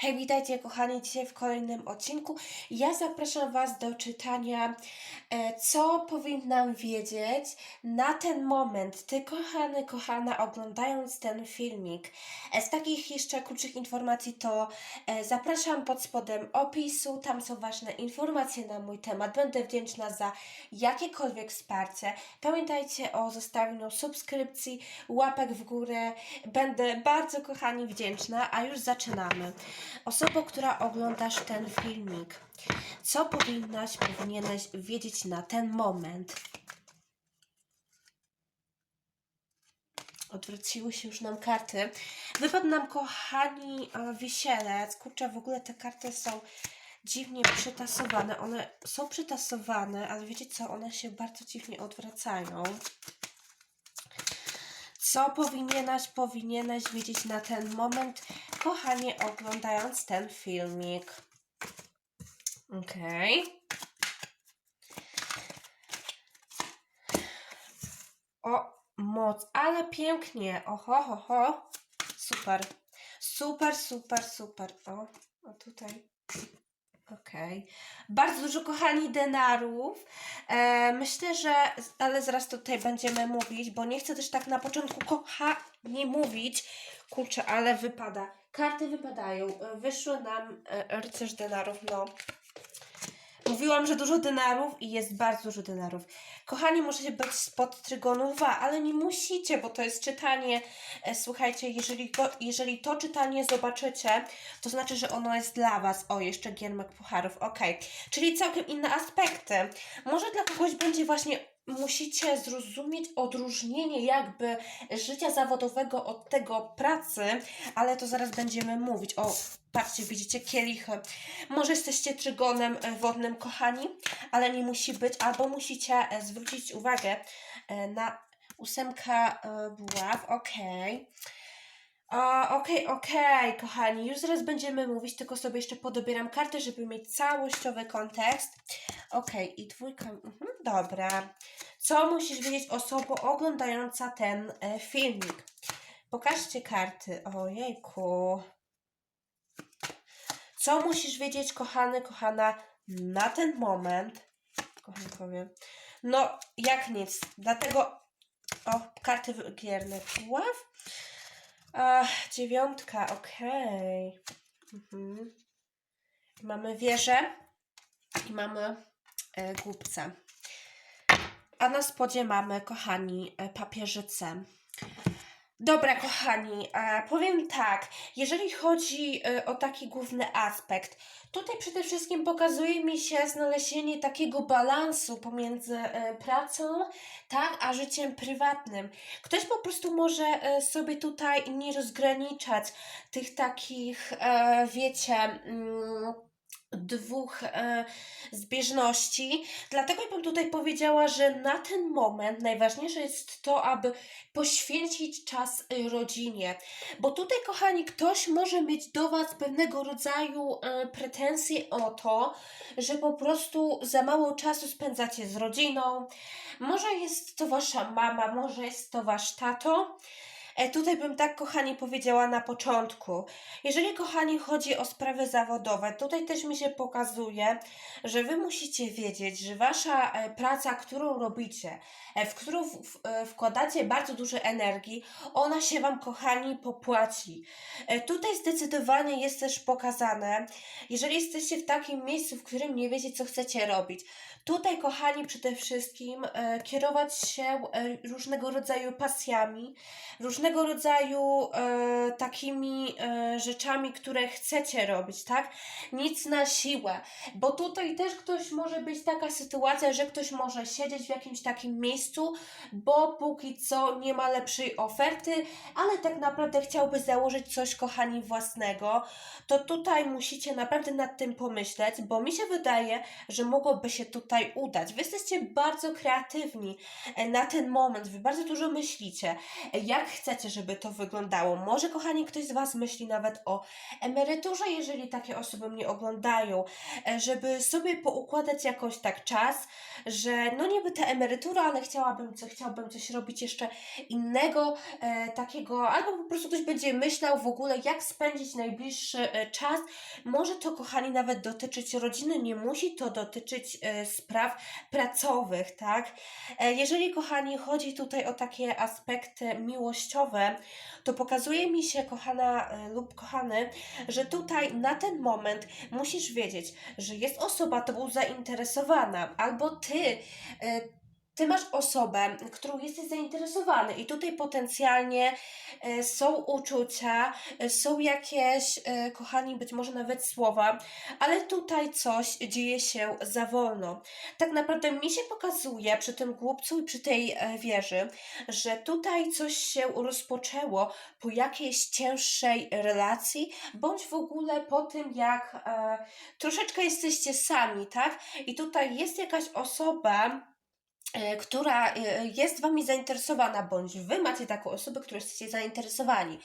Hej, witajcie kochani, dzisiaj w kolejnym odcinku. Ja zapraszam Was do czytania, e, co powinnam wiedzieć na ten moment. Ty, kochany, kochana, oglądając ten filmik. E, Z takich jeszcze krótszych informacji to e, zapraszam pod spodem opisu, tam są ważne informacje na mój temat. Będę wdzięczna za jakiekolwiek wsparcie. Pamiętajcie o zostawieniu subskrypcji, łapek w górę. Będę bardzo, kochani, wdzięczna, a już zaczynamy. Osobo, która oglądasz ten filmik, co powinnaś, powinieneś wiedzieć na ten moment? Odwróciły się już nam karty. Wypadł nam, kochani, e, wisielec. Kurczę, w ogóle te karty są dziwnie przytasowane. One są przytasowane, ale wiecie co? One się bardzo dziwnie odwracają. Co powinieneś, powinieneś wiedzieć na ten moment, kochanie, oglądając ten filmik? Okej. O, moc, ale pięknie. Oho, ho, ho. Super. Super, super, super. O, a tutaj. Okej. Bardzo dużo, kochani, denarów. E, myślę, że, ale zaraz tutaj będziemy mówić, bo nie chcę też tak na początku kochani mówić. Kurczę, ale wypada. Karty wypadają. E, Wyszły nam e, rycerz denarów, no. Mówiłam, że dużo denarów i jest bardzo dużo denarów. Kochani, możecie być spod trygonu 2, ale nie musicie, bo to jest czytanie. E, Słuchajcie, jeżeli jeżeli to czytanie zobaczycie, to znaczy, że ono jest dla Was. O, jeszcze giermek pucharów, ok. Czyli całkiem inne aspekty. Może dla kogoś będzie właśnie, musicie zrozumieć odróżnienie jakby życia zawodowego od tego pracy, ale to zaraz będziemy mówić. O, patrzcie, widzicie kielichy. Może jesteście trygonem wodnym, kochani, ale nie musi być, albo musicie e, zwrócić uwagę e, na ósemka e, buław, okej. A, Okej, okej, kochani, już zaraz będziemy mówić, tylko sobie jeszcze podobieram kartę, żeby mieć całościowy kontekst. Okej, i dwójka, mhm, dobra. Co musisz wiedzieć osobo oglądająca ten e, filmik? Pokażcie karty. Ojejku. Co musisz wiedzieć, kochany, kochana, na ten moment? Kochankowie. No, jak nic. Dlatego. O, karty wygierne. Puław? Ach, dziewiątka, okej. Mhm. Mamy wieżę i mamy e, głupca. A na spodzie mamy, kochani, e, papieżycę. Dobra, kochani, e, powiem tak, jeżeli chodzi e, o taki główny aspekt, tutaj przede wszystkim pokazuje mi się znalezienie takiego balansu pomiędzy pracą, tak, a życiem prywatnym. Ktoś po prostu może sobie tutaj nie rozgraniczać tych takich, wiecie, mm, dwóch e, zbieżności. Dlatego bym tutaj powiedziała, że na ten moment najważniejsze jest to, aby poświęcić czas rodzinie. Bo tutaj, kochani, ktoś może mieć do Was pewnego rodzaju e, pretensje o to, że po prostu za mało czasu spędzacie z rodziną. Może jest to Wasza mama, może jest to Wasz tato. E, tutaj bym tak, kochani, powiedziała na początku. Jeżeli, kochani, chodzi o sprawy zawodowe, tutaj też mi się pokazuje, że Wy musicie wiedzieć, że Wasza e, praca, którą robicie, e, w którą wkładacie bardzo dużo energii, ona się Wam, kochani, popłaci. Tutaj zdecydowanie jest też pokazane, jeżeli jesteście w takim miejscu, w którym nie wiecie, co chcecie robić. Tutaj, kochani, przede wszystkim e, kierować się e, różnego rodzaju pasjami, różnego rodzaju e, takimi e, rzeczami, które chcecie robić, tak? Nic na siłę, bo tutaj też ktoś może być taka sytuacja, że ktoś może siedzieć w jakimś takim miejscu, bo póki co nie ma lepszej oferty, ale tak naprawdę chciałby założyć coś, kochani, własnego, to tutaj musicie naprawdę nad tym pomyśleć, bo mi się wydaje, że mogłoby się tutaj udać. Wy jesteście bardzo kreatywni e, na ten moment, wy bardzo dużo myślicie, e, jak chcecie żeby to wyglądało. Może, kochani, ktoś z Was myśli nawet o emeryturze, jeżeli takie osoby mnie oglądają, e, żeby sobie poukładać jakoś tak czas, że no niby ta emerytura, ale chciałabym, co, coś robić jeszcze innego, e, takiego, albo po prostu ktoś będzie myślał w ogóle, jak spędzić najbliższy czas. Może to, kochani, nawet dotyczyć rodziny, nie musi to dotyczyć e, spraw pracowych, tak? E, jeżeli, kochani, chodzi tutaj o takie aspekty miłościowe, to pokazuje mi się, kochana e, lub kochany, że tutaj na ten moment musisz wiedzieć, że jest osoba tobą zainteresowana, albo ty. Ty masz osobę, którą jesteś zainteresowany, i tutaj potencjalnie e, są uczucia, e, są jakieś, e, kochani, być może nawet słowa, ale tutaj coś dzieje się za wolno. Tak naprawdę mi się pokazuje przy tym głupcu i przy tej wieży, że tutaj coś się rozpoczęło po jakiejś cięższej relacji, bądź w ogóle po tym, jak troszeczkę jesteście sami, tak? I tutaj jest jakaś osoba, która e, jest wami zainteresowana, bądź wy macie taką osobę, którą jesteście zainteresowani.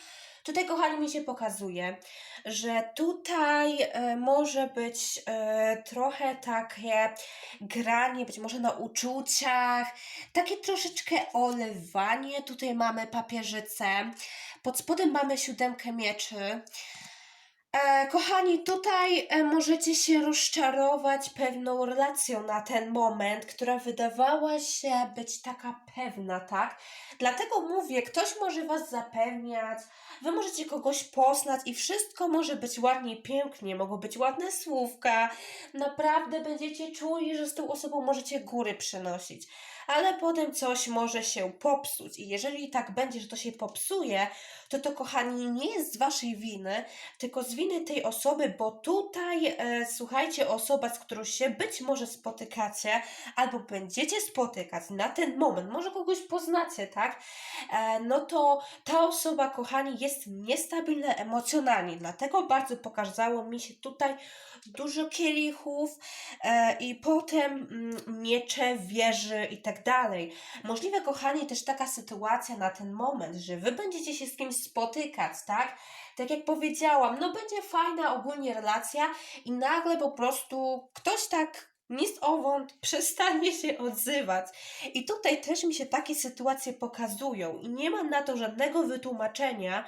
Tutaj, kochani, mi się pokazuje, że tutaj e, może być e, trochę takie granie, być może na uczuciach, takie troszeczkę olewanie. Tutaj mamy papieżycę, pod spodem mamy siódemkę mieczy. E, kochani, tutaj e, możecie się rozczarować pewną relacją na ten moment, która wydawała się być taka pewna, tak? Dlatego mówię, ktoś może was zapewniać, wy możecie kogoś poznać i wszystko może być ładnie, pięknie, mogą być ładne słówka, naprawdę będziecie czuli, że z tą osobą możecie góry przynosić. Ale potem coś może się popsuć i jeżeli tak będzie, że to się popsuje, to to, kochani, nie jest z waszej winy, tylko z winy tej osoby, bo tutaj, e, słuchajcie, osoba, z którą się być może spotykacie, albo będziecie spotykać na ten moment, może kogoś poznacie, tak? E, no to ta osoba, kochani, jest niestabilna emocjonalnie, dlatego bardzo pokazało mi się tutaj dużo kielichów e, i potem mm, miecze, wieży i tak dalej. Możliwe, kochani, też taka sytuacja na ten moment, że wy będziecie się z kimś spotykać, tak? Tak jak powiedziałam, no będzie fajna ogólnie relacja i nagle po prostu ktoś tak nic owąd przestanie się odzywać. I tutaj też mi się takie sytuacje pokazują i nie mam na to żadnego wytłumaczenia.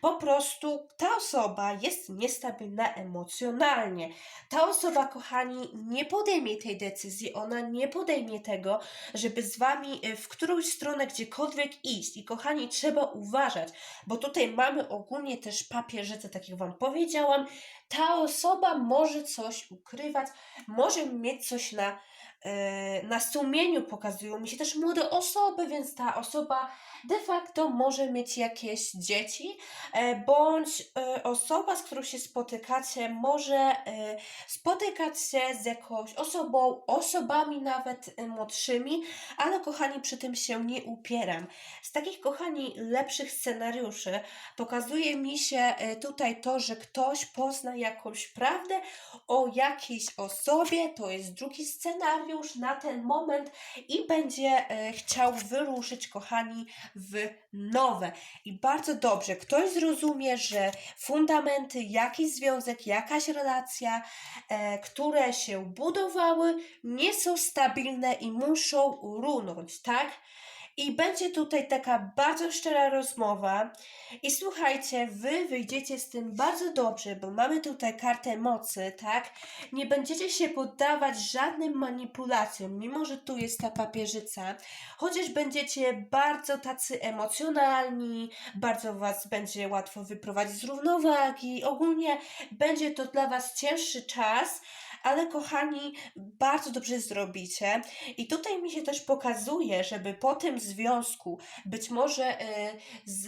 Po prostu ta osoba jest niestabilna emocjonalnie. Ta osoba, kochani, nie podejmie tej decyzji, ona nie podejmie tego, żeby z wami y, w którąś stronę gdziekolwiek iść. I kochani, trzeba uważać, bo tutaj mamy ogólnie też papieżycę, tak jak wam powiedziałam. Ta osoba może coś ukrywać, może mieć coś na, na sumieniu, pokazują mi się też młode osoby, więc ta osoba de facto może mieć jakieś dzieci, e, bądź e, osoba, z którą się spotykacie, może e, spotykać się z jakąś osobą, osobami nawet e, młodszymi, ale kochani, przy tym się nie upieram. Z takich, kochani, lepszych scenariuszy pokazuje mi się e, tutaj to, że ktoś pozna jakąś prawdę o jakiejś osobie, to jest drugi scenariusz na ten moment i będzie e, chciał wyruszyć, kochani, w nowe. I bardzo dobrze, ktoś zrozumie, że fundamenty, jakiś związek, jakaś relacja, e, które się budowały, nie są stabilne i muszą runąć, tak? I będzie tutaj taka bardzo szczera rozmowa. I słuchajcie, wy wyjdziecie z tym bardzo dobrze, bo mamy tutaj kartę mocy, tak? Nie będziecie się poddawać żadnym manipulacjom, mimo że tu jest ta papieżyca. Chociaż będziecie bardzo tacy emocjonalni, bardzo was będzie łatwo wyprowadzić z równowagi. Ogólnie będzie to dla was cięższy czas, ale kochani, bardzo dobrze zrobicie. I tutaj mi się też pokazuje, żeby po tym związku, być może e, z,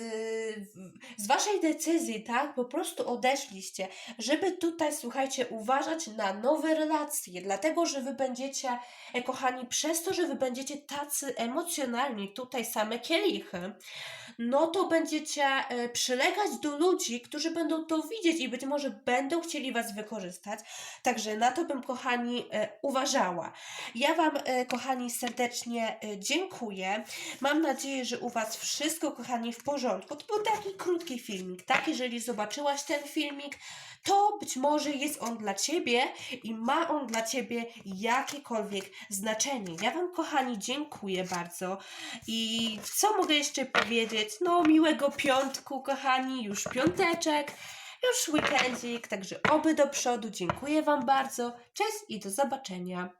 z waszej decyzji, tak, po prostu odeszliście, żeby tutaj, słuchajcie, uważać na nowe relacje, dlatego, że wy będziecie, e, kochani, przez to, że wy będziecie tacy emocjonalni, tutaj same kielichy, no to będziecie e, przylegać do ludzi, którzy będą to widzieć i być może będą chcieli was wykorzystać. Także na to to bym, kochani, e, uważała. Ja Wam, e, kochani, serdecznie e, dziękuję. Mam nadzieję, że u Was wszystko, kochani, w porządku. To był taki krótki filmik, tak? Jeżeli zobaczyłaś ten filmik, to być może jest on dla Ciebie i ma on dla Ciebie jakiekolwiek znaczenie. Ja Wam, kochani, dziękuję bardzo. I co mogę jeszcze powiedzieć? No, miłego piątku, kochani, już piąteczek, już weekendzik, także oby do przodu. Dziękuję Wam bardzo. Cześć i do zobaczenia.